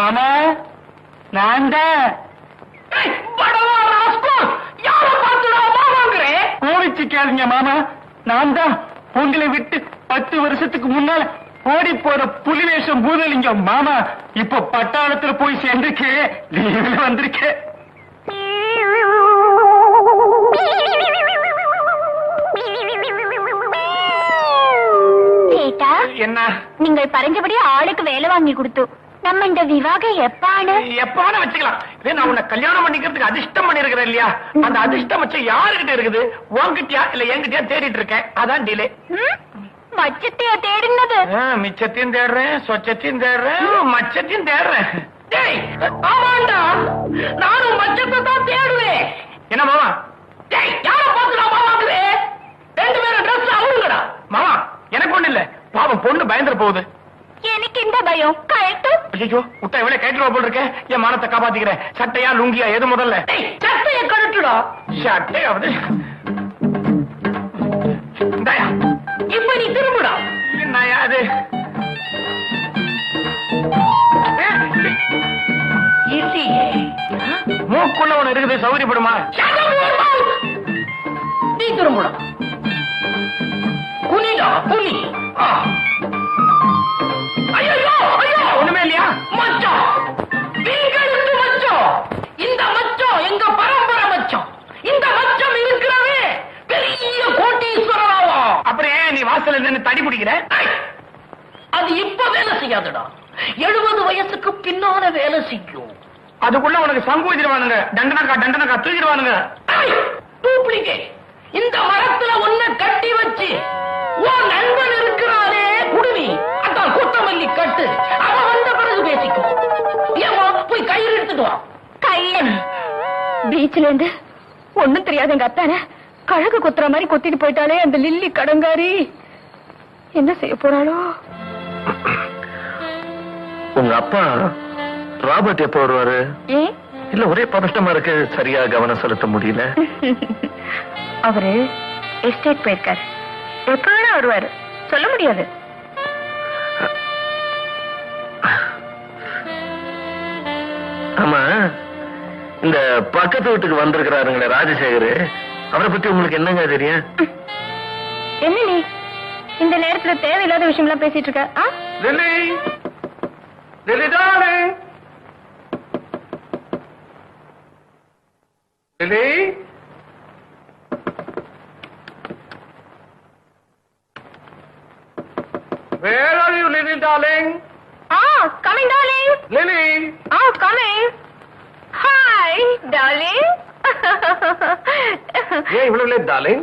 மாமா நான் தான் கோவிச்சு கேளுங்க மாமா. நான் தான் உங்களை விட்டு பத்து வருஷத்துக்கு முன்னால ஓடி போற புலிவேஷம் பூதலிங்கம் மாமா. இப்ப பட்டாளத்துல போய் சேர்ந்திருக்கு. லீவ்ல வந்திருக்கேன் சேட்டா என்ன? நீங்கள் பறஞ்சபடி ஆளுக்கு வேலை வாங்கி கொடுத்து நம்ம இந்த விவாகம் எப்பான? எப்ப வேணா வச்சுக்கலாம். இதே நான் உன்னை கல்யாணம் பண்ணிக்கிறதுக்கு அதிர்ஷ்டம் பண்ணிருக்கிறேன் இல்லையா? அந்த அதிர்ஷ்டம் வச்சு யாருகிட்ட இருக்குது? உன்கிட்டயா இல்ல என்கிட்டயா தேடிட்டு இருக்கேன். அதான் டிலே மச்சத்தைய தேடினது? மிச்சத்தையும் தேடுறேன் சொச்சத்தையும் தேடுறேன் மச்சத்தையும் தேடுறேன். டேய் ஆமாண்டா. நானும் மச்சத்தை தான் தேடுவேன். என்ன மாமா? டேய் யார பார்த்து நான் மாமாக்குறேன் ரெண்டு பேரும் ட்ரெஸ் அவனுங்கடா மாமா எனக்கு ஒண்ணு இல்ல. பாவம் பொண்ணு பயந்துட போகுது. எனக்கு இந்த பயம். கழட்டு. ஐயோ விட்டா இவ்வளவு கேட்டுருவா போல் இருக்க? என் மானத்தை காப்பாத்திக்கிறேன். சட்டையா லுங்கியா எது முதல்ல? சட்டைய கழட்டுடா. சட்டையாவது. இப்ப நீ திரும்புடா. என்னயா அது? மூக்குள்ள ஒண்ணு இருக்குது சௌகரியப்படுமா? நீ திரும்புடா. குனிடா குனி. ஆ. ஐயோ ஐயோ! ஒண்ணுமே இல்லையா? மச்சம் வீங்களுக்கு மச்சம் இந்த மச்சம் எங்க பரம்பரை மச்சம் இந்த மச்சம் இருக்கிறவே பெரிய கோட்டீஸ்வரராவா அப்புறம் ஏன் நீ வாசல்ல நின்னு தடி பிடிக்கிற? அது இப்ப வேலை செய்யாதுடா. எழுபது வயசுக்கு பின்னால வேலை செய்யும் அதுக்குள்ள உனக்கு சங்கூதிடுவானுங்க தண்டனக்கா தண்டனக்கா தூக்கிடுவானுங்க. டூப்ளிகேட். இந்த மரத்துல ஒன்ன கட்டி வச்சு உன் நண்பன் இருக்கிறானே குடுமி கூட்டமல்லி கட்டு. அவன் வந்த பிறகு பேசிக்கும் ஏமா போய் கயிறு எடுத்துட்டு வா. கள்ளன் பீச்ல இருந்து ஒண்ணும் தெரியாத எங்க அத்தான கழகு குத்துற மாதிரி கொத்திட்டு போயிட்டாலே அந்த லில்லி கடங்காரி. என்ன செய்ய போறாளோ? உங்க அப்பா ராபர்ட் எப்போ வருவாரு? இல்ல ஒரே பதட்டமா இருக்கு. சரியா கவனம் செலுத்த முடியல. அவரு எஸ்டேட் போயிருக்காரு. எப்ப வேணா வருவாரு. சொல்ல முடியாது. இந்த பக்கத்து வீட்டுக்கு வந்திருக்கிறாருங்களே ராஜசேகர் அவரை பத்தி உங்களுக்கு என்னங்க தெரியும்? என்ன நீ? இந்த நேரத்துல தேவையில்லாத விஷயம் எல்லாம் பேசிட்டு இருக்க ஆ? Lily! Lily darling Lily! Where are you, Lily, darling? Ah coming darling Lily! Ah coming hi darling ஏன் இவ்வளவு லேட் டார்லிங்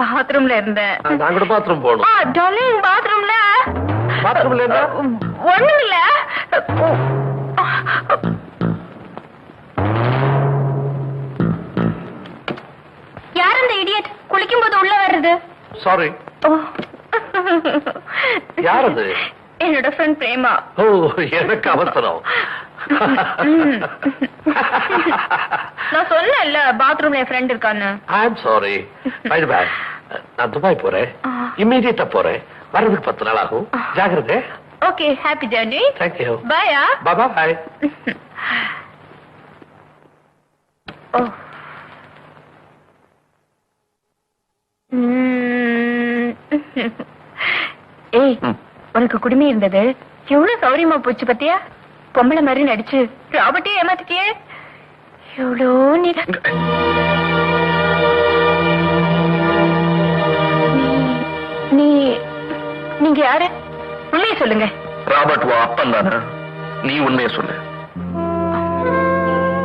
பாத்ரூம்ல இருந்தேன். நான் கூட பாத்ரூம் போகணும். ஆ டார்லிங் பாத்ரூம்ல பாத்ரூம்ல இருந்தா? ஒண்ணும் இல்ல. யார் அந்த இடியட் குளிக்கும் போது உள்ள வர்றது? சாரி. யார் அது? என்னோட ஃப்ரெண்ட் பிரேமா. ஓ எனக்கு அவசரம். நான் சொன்னேன்ல பாத்ரூம்ல என் ஃப்ரெண்ட் இருக்கான்னு. I am sorry bye back நான் துபாய் போறேன். ஆ. இம்மீடியட்டா போறேன். வர்றதுக்கு பத்து நாள் ஆகும். ஜாகிரதை okay happy journey thank you பாயா பாபா பாய் ஓ ம். ஏய் ம். உனக்கு குடுமி இருந்தது. எவ்வளவு சௌரியமா போச்சு பத்தியா? பொம்பளை மாதிரி நடிச்சு ராபர்ட்டே ஏமாத்திட்டியே? எவ்வளோ நீ நீ- நீ நீங்க யாரு? உண்மையை சொல்லுங்க. ராபர்ட் வா அப்பன் தானே? நீ உண்மையை சொல்லு.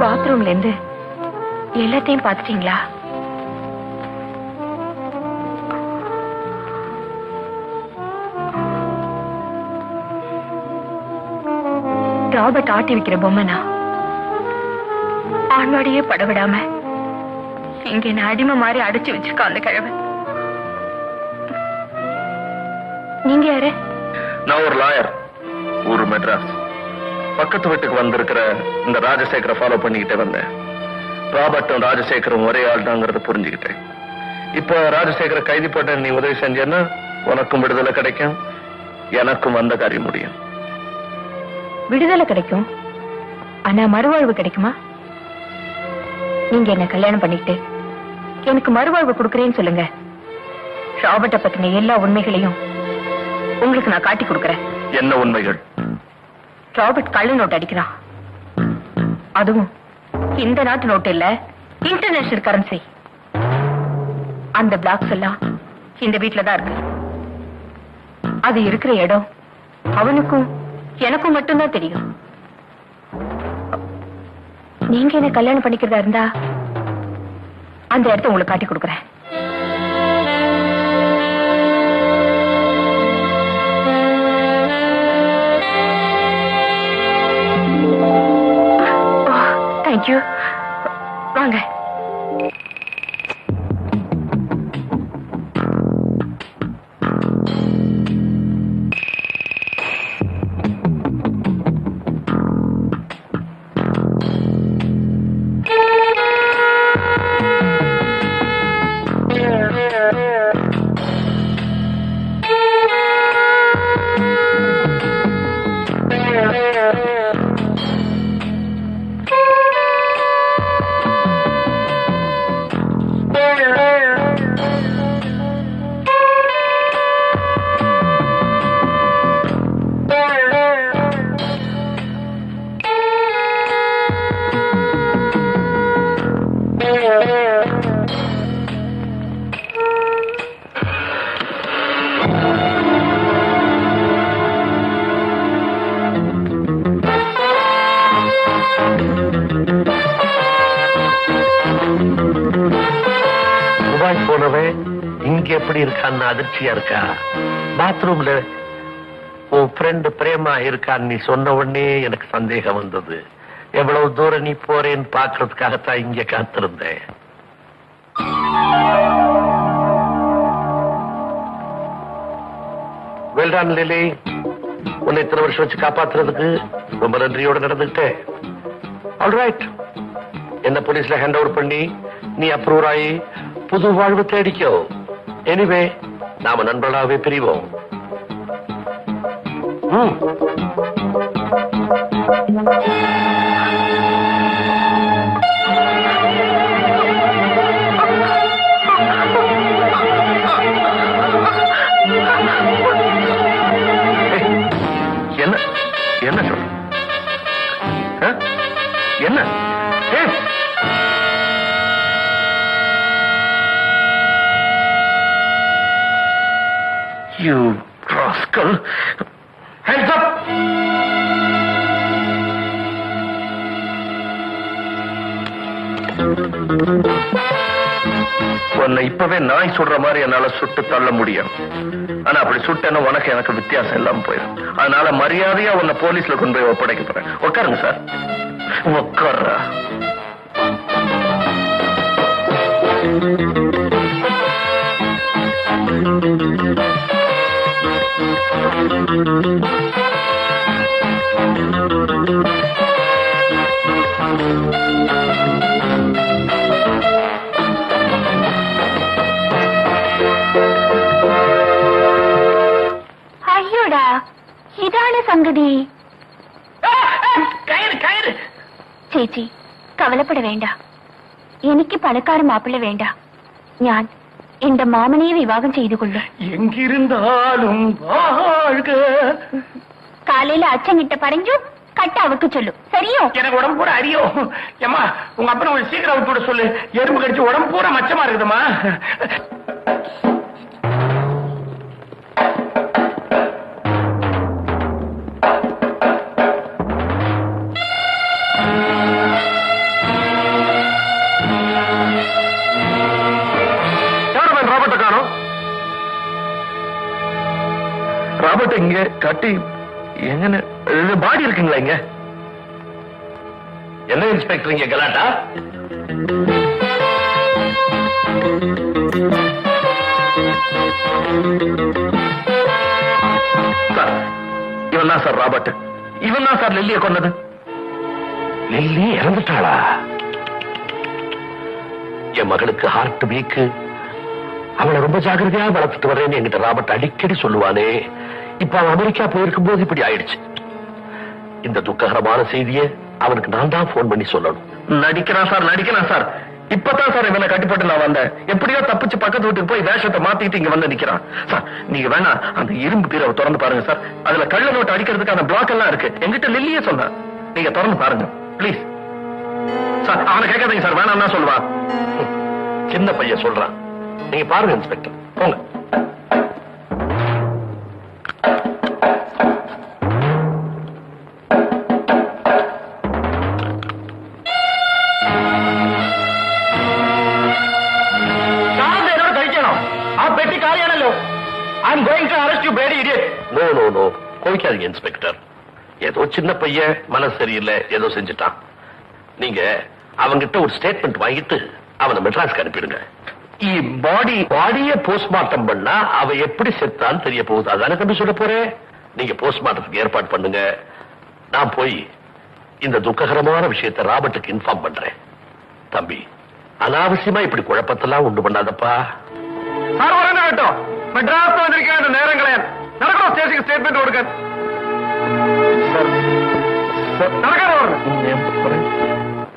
பாத்ரூம்ல இருந்து எல்லாத்தையும் பாத்துட்டீங்களா ராபர்ட் ஆட்டி வைக்கிற பொம்மைனா? ஆண்வாடியே படவிடாம இங்க என்ன அடிமை மாதிரி அடைச்சு வச்சிருக்கான் அந்த கிழவன். நீங்க யாரு? நான் ஒரு லாயர் ஊரு மெட்ராஸ். பக்கத்து வீட்டுக்கு வந்திருக்கிற இந்த ராஜசேகரை ஃபாலோ பண்ணிக்கிட்டே வந்தேன். ராபர்ட்டும் ராஜசேகரும் ஒரே ஆள் தாங்கிறத புரிஞ்சுக்கிட்டேன். இப்ப ராஜசேகரை கைதி போட்ட நீ உதவி செஞ்சேன்னா உனக்கும் விடுதலை கிடைக்கும் எனக்கும் வந்த காரியம் முடியும். விடுதலை கிடைக்கும். ஆனா மறுவாழ்வு கிடைக்குமா? நீங்க என்ன கல்யாணம் பண்ணிட்டு எனக்கு மறுவாழ்வு கொடுக்கறேன்னு சொல்லுங்க. ராபர்ட்ட பத்தின எல்லா உண்மைகளையும் உங்களுக்கு நான் காட்டி கொடுக்கறேன். என்ன உண்மைகள்? ராபர்ட் கள்ள நோட்டு அடிக்கிறான். அதுவும் இந்த நாட்டு நோட்டு இல்ல இன்டர்நேஷனல் கரன்சி. அந்த பிளாக்ஸ் எல்லாம் இந்த வீட்ல தான் இருக்கு. அது இருக்கிற இடம் அவனுக்கும் எனக்கும் மட்டும்தான் தெரியும். நீங்க என்ன கல்யாணம் பண்ணிக்கிறதா இருந்தா அந்த இடத்த உங்களுக்கு காட்டி கொடுக்கறேன். தேங்க்யூ oh, எப்படி இருக்கான்னு அதிர்ச்சியா இருக்கா? பாத்ரூம்ல உன் ஃப்ரெண்டு பிரேமா இருக்கான்னு நீ சொன்ன உடனே எனக்கு சந்தேகம் வந்தது. எவ்வளவு தூரம் நீ போறேன்னு பாக்குறதுக்காகத்தான் இங்க காத்திருந்தேன். வெல்டான் லிலி உன்னை இத்தனை வருஷம் வச்சு காப்பாத்துறதுக்கு ரொம்ப நன்றியோட நடந்துட்டேன் ஆல்ரைட் என்ன போலீஸ்ல ஹேண்ட் ஓவர் பண்ணி நீ அப்ரூவ் ஆகி புது வாழ்வு தேடிக்கோ. எனிவே நாம நண்பர்களாவே பிரிவோம். என்ன? என்ன சொல்? என்ன? You rascal! Hands up! உன்னை இப்பவே நாய் சுடுற மாதிரி என்னால சுட்டு தள்ள முடியும் ஆனா அப்படி சுட்டேன்னா உனக்கு எனக்கு வித்தியாசம் இல்லாம போயிடும் அதனால மரியாதையா உன்னை போலீஸ்ல கொண்டு போய் ஒப்படைக்க போறேன் உட்காருங்க சார் உட்கார்றா Thank you. അയ്യോടാ ഇതാണ് സംഗതി. ചേച്ചി കവലപ്പെട വേണ്ട. എനിക്ക് പണക്കാരൻ മാപ്പിള വേണ്ട. ഞാൻ இந்த மாமனியை விவாகம் செய்து கொள்ள எங்கிருந்தாலும் வாழ்க. காலையில அச்சங்கிட்ட படைஞ்சு கட்டாவுக்கு சொல்லு. சரியோ? எனக்கு உடம்பு பூரா அரியோ. ஏமா உங்க அப்பனை சீக்கிரம் விட்டு சொல்லு. எறும்பு கடிச்சு உடம்பு பூரா மச்சமா இருக்குதுமா கட்டி எங்கன்னு பாடி இருக்குங்களா இங்க? என்ன இன்ஸ்பெக்டர் இங்க கலாட்டா? சார் இவன் தான் சார் ராபர்ட். இவன் தான் சார் லெல்லிய கொண்டது லெல்லி இறந்துட்டாளா? என் மகளுக்கு ஹார்ட் வீக்கு அவளை ரொம்ப ஜாகிரதையா வளர்த்துட்டு வரேன்னு என்கிட்ட ராபர்ட் அடிக்கடி சொல்லுவானே. இப்ப அவன் அமெரிக்கா போயிருக்கும் போது இப்படி ஆயிடுச்சு. இந்த துக்ககரமான செய்தியை அவனுக்கு நான் தான் போன் பண்ணி சொல்லணும். நடிக்கிறான் சார் நடிக்கிறான் சார். இப்பதான் சார் இவனை கட்டுப்பட்டு நான் வந்தேன். எப்படியோ தப்பிச்சு பக்கத்து வீட்டுக்கு போய் வேஷத்தை மாத்திட்டு இங்க வந்து நிக்கிறான். சார் நீங்க வேணா அந்த இரும்பு பீரவை திறந்து பாருங்க சார். அதுல கள்ள நோட்டு அடிக்கிறதுக்கான பிளாக் எல்லாம் இருக்கு. எங்கிட்ட லில்லியே சொன்னேன் நீங்க திறந்து பாருங்க. பிளீஸ் சார் அவனை கேட்காதீங்க சார். வேணாம் சொல்லுவான். சின்ன பையன் சொல்றான். நீங்க பாருங்க இன்ஸ்பெக்டர் போங்க. I'm going to arrest you bloody idiot no no no கோவிக்காதீங்க inspector ஏதோ சின்ன பையன் மனசு சரியில்லை ஏதோ செஞ்சுட்டான். நீங்க அவங்கிட்ட ஒரு ஸ்டேட்மெண்ட் வாங்கிட்டு அவனை மெட்ராஸ்க்கு அனுப்பிடுங்க. பாடி பாடிய போஸ்ட்மார்ட்டம் பண்ணா அவ எப்படி செத்தான்னு தெரிய போகுது. அதானே தம்பி சொல்ல போறேன் நீங்க போஸ்ட்மார்ட்டத்துக்கு ஏற்பாடு பண்ணுங்க. நான் போய் இந்த துக்ககரமான விஷயத்தை ராபர்ட்டுக்கு இன்ஃபார்ம் பண்றேன். தம்பி அனாவசியமா இப்படி குழப்பத்தெல்லாம் உண்டு பண்ணாதப்பா. சார் മദ്രാസ് വന്നിരിക്കാണ്ട് നേരം കളയാൻ. നടക്കണോ? സ്റ്റേഷനിൽ സ്റ്റേറ്റ്മെന്റ് കൊടുക്കാൻ. നടക്കാനോ പറഞ്ഞു